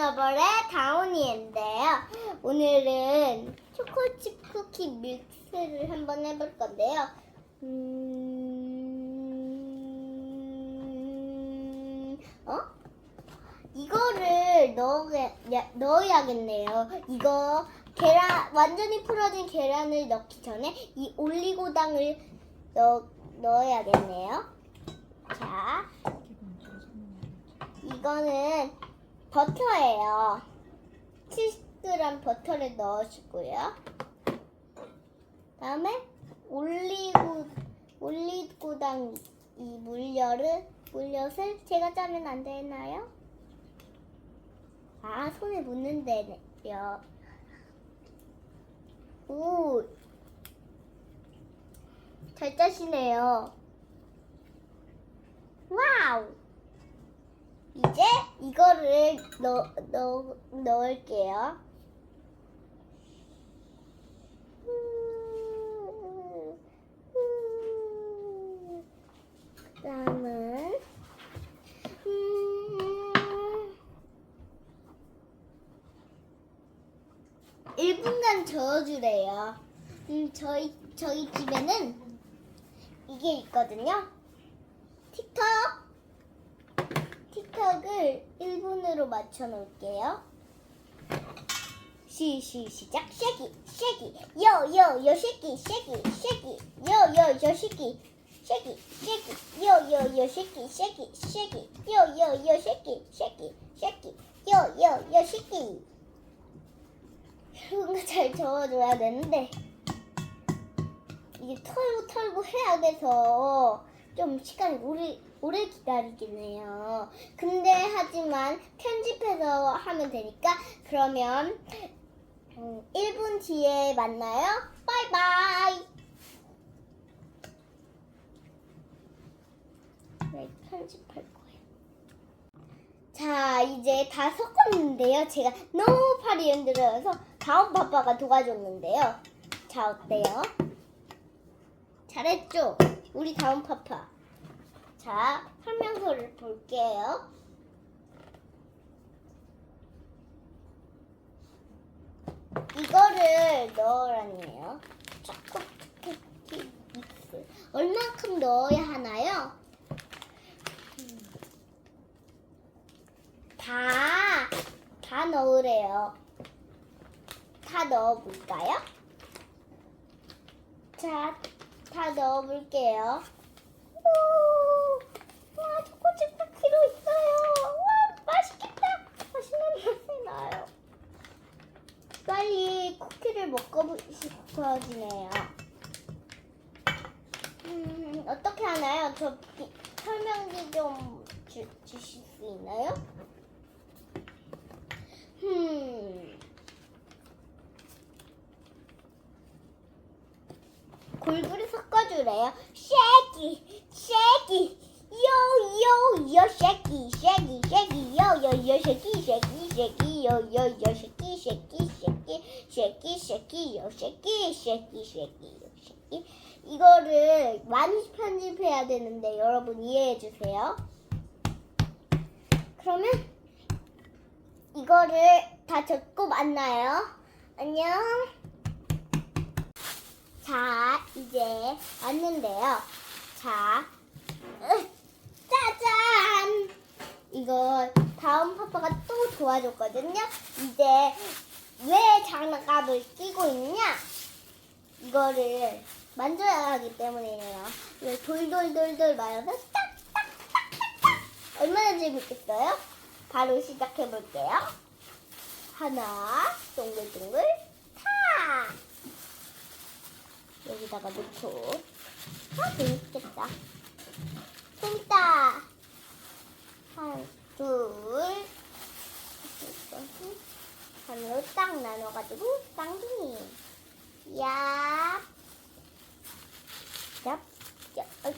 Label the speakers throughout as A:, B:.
A: 스노볼의 다운이인데요. 오늘은 초코칩 쿠키 믹스를 한번 해볼 건데요. 음, 어? 이거를 넣어야, 넣어야겠네요. 이거 계란, 완전히 풀어진 계란을 넣기 전에 이 올리고당을 넣, 넣어야겠네요. 자, 이거는 버터예요. 70g 버터를 넣으시고요. 다음에 올리고 올리고당 이 물엿을 물엿을 제가 짜면 안 되나요? 아 손에 묻는데요. 오, 잘 짜시네요. 와우. 이제 이거를 넣, 넣, 넣을게요. 그 다음은 음, 1분간 저어주래요. 음, 저희, 저희 집에는 이게 있거든요. 틱톡 틱톡을 1분으로 맞춰 놓을게요. 시, 시, 시작. 쉐기, 쉐기. 요, 요, 요, 쉐기, 쉐기, 쉐기. 요, 요, 요, 쉐기. 쉐기, 쉐기. 요, 요, 요, 쉐기, 쉐기, 쉐기. 요, 요, 요, 쉐기, 쉐기, 쉐기. 요, 요, 요, 쉐기. 뭔가 잘 저어줘야 되는데 이게 털고 털고 해야 돼서 좀 시간이 오래 오래 기다리긴 해요. 근데 하지만 편집해서 하면 되니까 그러면 음, 1분 뒤에 만나요. 바이바이. 네, 편집할 거예요. 자, 이제 다 섞었는데요. 제가 너무 팔이 흔들어서 다음 파파가 도와줬는데요. 자, 어때요? 잘했죠? 우리 다음 파파. 자, 설명서를 볼게요. 이거를 넣으라네요. 초코쿠키 믹스. 얼만큼 넣어야 하나요? 다, 다 넣으래요. 다 넣어볼까요? 자, 다 넣어볼게요. 오, 와, 초코칩 쿠키로 있어요. 와, 맛있겠다. 맛있는 맛이 나요. 빨리 쿠키를 먹고 싶어지네요. 음, 어떻게 하나요? 저 비- 설명지 좀 주, 주실 수 있나요? 음. 골고루 섞어주래요. 쉐기, 쉐기, 요요요 쉐기, 쉐기, 쉐기, 요요요 쉐기, 쉐기, 쉐기, 요요요 쉐기, 요 쉐기, 쉐기, 쉐기, 요 쉐기. 이거를 많이 편집해야 되는데 여러분 이해해 주세요. 그러면 이거를 다 적고 만나요. 안녕. 자, 이제 왔는데요. 자, 으, 짜잔! 이거 다음 파파가 또 도와줬거든요. 이제 왜 장갑을 끼고 있냐? 이거를 만져야 하기 때문이에요. 이걸 돌돌돌돌 말아서 딱딱딱딱딱 얼마나 재밌겠어요? 바로 시작해 볼게요. 하나, 동글동글, 타! 여기다가 넣고 아 재밌겠다 재밌다 하나 둘 하나로 딱 나눠가지고 쌍둥이 야 얍, 얍, 어이.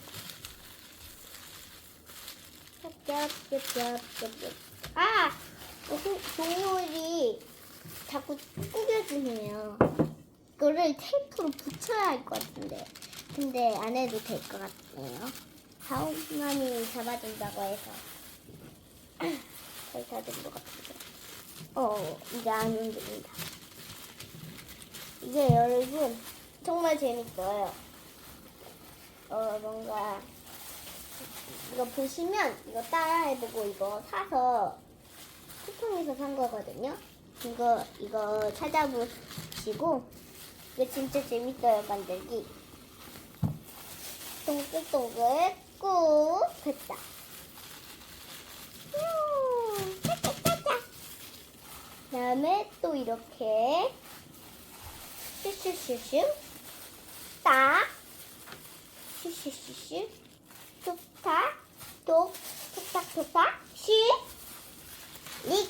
A: 얍, 얍, 얍, 얍, 얍, 얍. 아! 그 동물이 자꾸 꾸겨지네요. 이거를 테이프로 붙여야 할 것 같은데. 근데 안 해도 될 것 같네요. 다음만이 잡아준다고 해서. 다된것 같은데. 어, 이제 안 흔들린다. 이게 여러분 정말 재밌어요. 어, 뭔가 이거 보시면 이거 따라해보고 이거 사서 쿠팡에서 산 거거든요. 이거 이거 찾아보시고 이거 진짜 재밌어요 만들기. 동글동글 꾹 됐다. 음, 짜짜짜짜. 그 다음에 또 이렇게 슈슈슈슈 딱 슈슈슈슈 톡탁 톡 톡탁 톡탁 시릭맘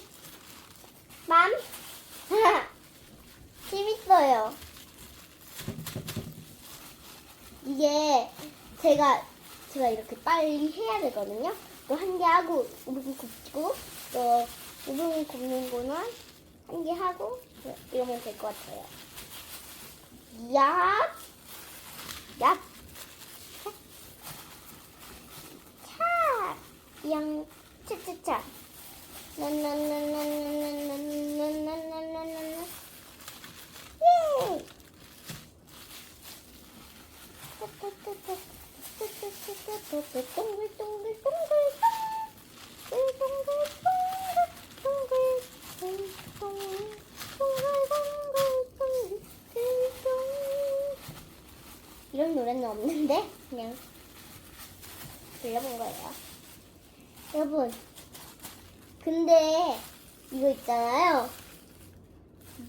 A: 재밌어요. 이게 제가 제가 이렇게 빨리 해야 되거든요. 또 한 개 하고 5분 굽고 또 5분 굽는 거는 한 개 하고 이러면 될 것 같아요. 야, 야, 차, 양, 차차차, 나나나나나나나나나나나나, 예. 이런 노래는 없는데 그냥 불러본 거예요. 여러분, 근데 이거 있잖아요.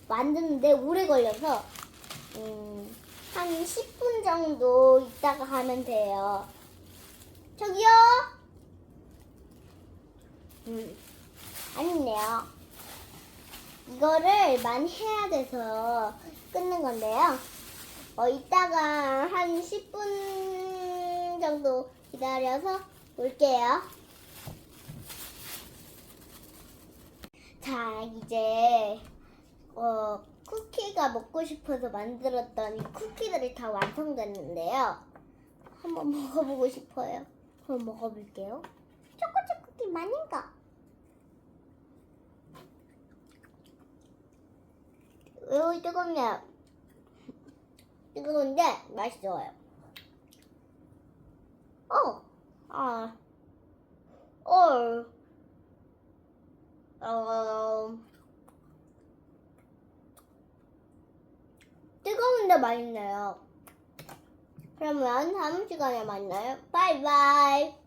A: 만드는데 오래 걸려서 음, 한 10분 정도 있다가 하면 돼요. 저기요? 음, 아니네요. 이거를 많이 해야 돼서 끊는 건데요. 어, 이따가 한 10분 정도 기다려서 올게요. 자, 이제 어, 쿠키가 먹고 싶어서 만들었던 이 쿠키들이 다 완성됐는데요. 한번 먹어보고 싶어요. 한번 먹어볼게요. 초코칩 쿠키 많은가? 이거 뜨겁네요. 뜨거운데 맛있어요. 어, 아, 어, 어, 뜨거운데 맛있네요. 그러면 다음 시간에 만나요. 바이바이.